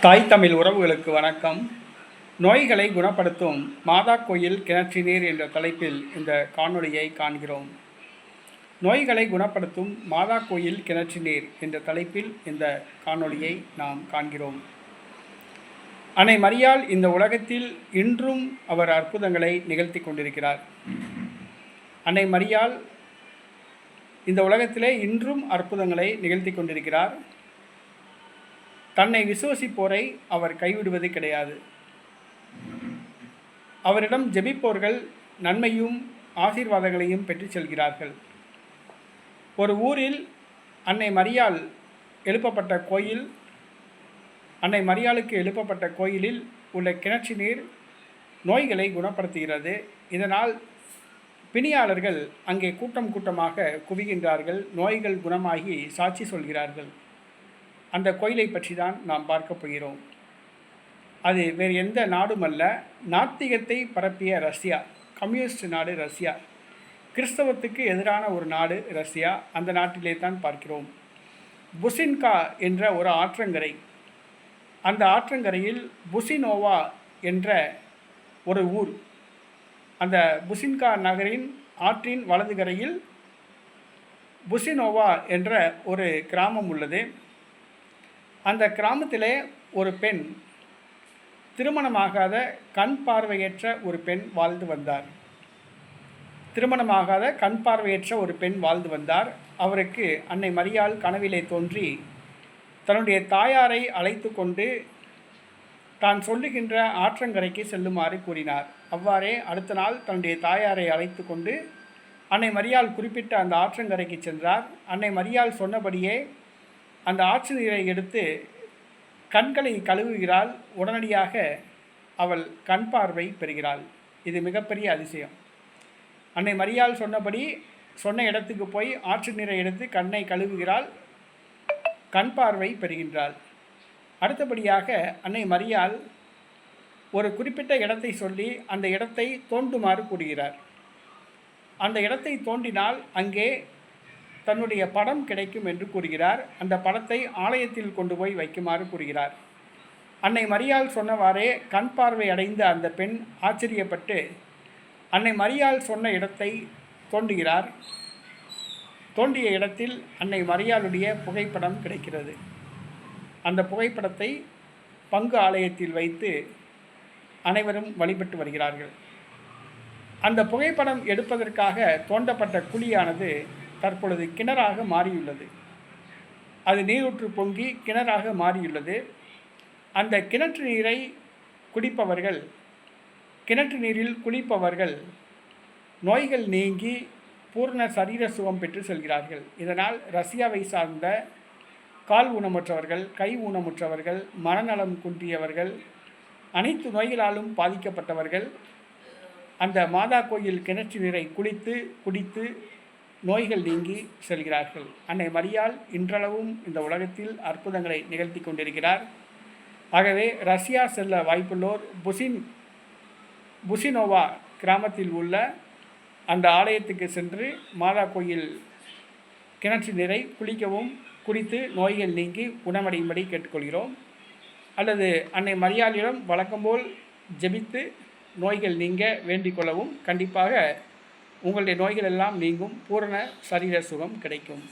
தாய் தமிழ் உறவுகளுக்கு வணக்கம். நோய்களை குணப்படுத்தும் மாதா கோயில் கிணற்று நீர் என்ற தலைப்பில் இந்த காணொளியை காண்கிறோம். நோய்களை குணப்படுத்தும் மாதா கோயில் கிணற்று நீர் என்ற தலைப்பில் இந்த காணொளியை நாம் காண்கிறோம். அன்னை மரியால் இந்த உலகத்தில் இன்றும் அவர் அற்புதங்களை நிகழ்த்தி கொண்டிருக்கிறார். அன்னை மரியால் இந்த உலகத்திலே இன்றும் அற்புதங்களை நிகழ்த்தி கொண்டிருக்கிறார். தன்னை விசுவசிப்போரை அவர் கைவிடுவது கிடையாது. அவரிடம் ஜெபிப்போர்கள் நன்மையும் ஆசீர்வாதங்களையும் பெற்று செல்கிறார்கள். ஒரு ஊரில் அன்னை மரியாள் எழுப்பப்பட்ட கோயில் அன்னை மரியாளுக்கு எழுப்பப்பட்ட கோயிலில் உள்ள கிணற்று நீர் நோய்களை குணப்படுத்துகிறது. இதனால் பிணியாளர்கள் அங்கே கூட்டம் கூட்டமாக குவிகின்றார்கள். நோய்கள் குணமாகி சாட்சி சொல்கிறார்கள். அந்த கோயிலை பற்றி தான் நாம் பார்க்க போகிறோம். அது வேறு எந்த நாடும் அல்ல. நாத்திகத்தை பரப்பிய ரஷ்யா கம்யூனிஸ்ட் நாடு ரஷ்யா. கிறிஸ்தவத்துக்கு எதிரான ஒரு நாடு ரஷ்யா. அந்த நாட்டிலே தான் பார்க்கிறோம். புசின்கா என்ற ஒரு ஆற்றங்கரை. அந்த ஆற்றங்கரையில் புசினோவா என்ற ஒரு ஊர். அந்த புசின்கா நகரின் ஆற்றின் வலதுகரையில் புசினோவா என்ற ஒரு கிராமம் உள்ளது. அந்த கிராமத்திலே ஒரு பெண் திருமணமாகாத கண் பார்வையற்ற ஒரு பெண் வாழ்ந்து வந்தார். திருமணமாகாத கண் பார்வையற்ற ஒரு பெண் வாழ்ந்து வந்தார். அவருக்கு அன்னை மரியாள் கனவிலே தோன்றி தன்னுடைய தாயாரை அழைத்து கொண்டு தான் சொல்லுகின்ற ஆற்றங்கரைக்கு செல்லுமாறு கூறினார். அவ்வாறே அடுத்த நாள் தன்னுடைய தாயாரை அழைத்து கொண்டு அன்னை மரியாள் குறிப்பிட்ட அந்த ஆற்றங்கரைக்கு சென்றார். அன்னை மரியாள் சொன்னபடியே அந்த ஆற்று நீரை எடுத்து கண்களை கழுவுகிறாள். உடனடியாக அவள் கண் பார்வை பெறுகிறாள். இது மிகப்பெரிய அதிசயம். அன்னை மரியாள் சொன்னபடி சொன்ன இடத்துக்கு போய் ஆற்று நீரை எடுத்து கண்ணை கழுவுகிறாள். கண் பார்வை பெறுகின்றாள். அடுத்தபடியாக அன்னை மரியாள் ஒரு குறிப்பிட்ட இடத்தை சொல்லி அந்த இடத்தை தோண்டுமாறு கூறுகிறார். அந்த இடத்தை தோண்டினால் அங்கே தன்னுடைய படம் கிடைக்கும் என்று கூறுகிறார். அந்த படத்தை ஆலயத்தில் கொண்டு போய் வைக்குமாறு கூறுகிறார். அன்னை மரியாள் சொன்னவாறே கண் பார்வை அடைந்த அந்த பெண் ஆச்சரியப்பட்டு அன்னை மரியாள் சொன்ன இடத்தை தோண்டுகிறார். தோண்டிய இடத்தில் அன்னை மரியாளுடைய புகைப்படம் கிடைக்கிறது. அந்த புகைப்படத்தை பங்கு ஆலயத்தில் வைத்து அனைவரும் வழிபட்டு வருகிறார்கள். அந்த புகைப்படம் எடுப்பதற்காக தோண்டப்பட்ட குழியானது தற்பொழுது கிணறாக மாறியுள்ளது. அது நீரூற்று பொங்கி கிணறாக மாறியுள்ளது. அந்த கிணற்று நீரை குடிப்பவர்கள் கிணற்று நீரில் குளிப்பவர்கள் நோய்கள் நீங்கி பூர்ண சரீர சுகம் பெற்று செல்கிறார்கள். இதனால் ரஷ்யாவை சார்ந்த கால் ஊனமுற்றவர்கள் கை ஊனமுற்றவர்கள் மனநலம் குன்றியவர்கள் அனைத்து நோய்களாலும் பாதிக்கப்பட்டவர்கள் அந்த மாதா கோயில் கிணற்று நீரை குளித்து குடித்து நோய்கள் நீங்கி செல்கிறார்கள். அன்னை மரியால் இன்றளவும் இந்த உலகத்தில் அற்புதங்களை நிகழ்த்தி கொண்டிருக்கிறார். ஆகவே ரஷ்யா செல்ல வாய்ப்புள்ளோர் புசின் புசினோவா கிராமத்தில் உள்ள அந்த ஆலயத்துக்கு சென்று மாதா கோயில் கிணற்று நீரை குளிக்கவும் குறித்து நோய்கள் நீங்கி குணமடையும்படி கேட்டுக்கொள்கிறோம். அல்லது அன்னை மரியாதையிடம் வழக்கம்போல் ஜெபித்து நோய்கள் நீங்க வேண்டிக் கொள்ளவும் கண்டிப்பாக உங்களுடைய நோய்கள் எல்லாம் நீங்கும் பூரண சரீர சுகம் கிடைக்கும்.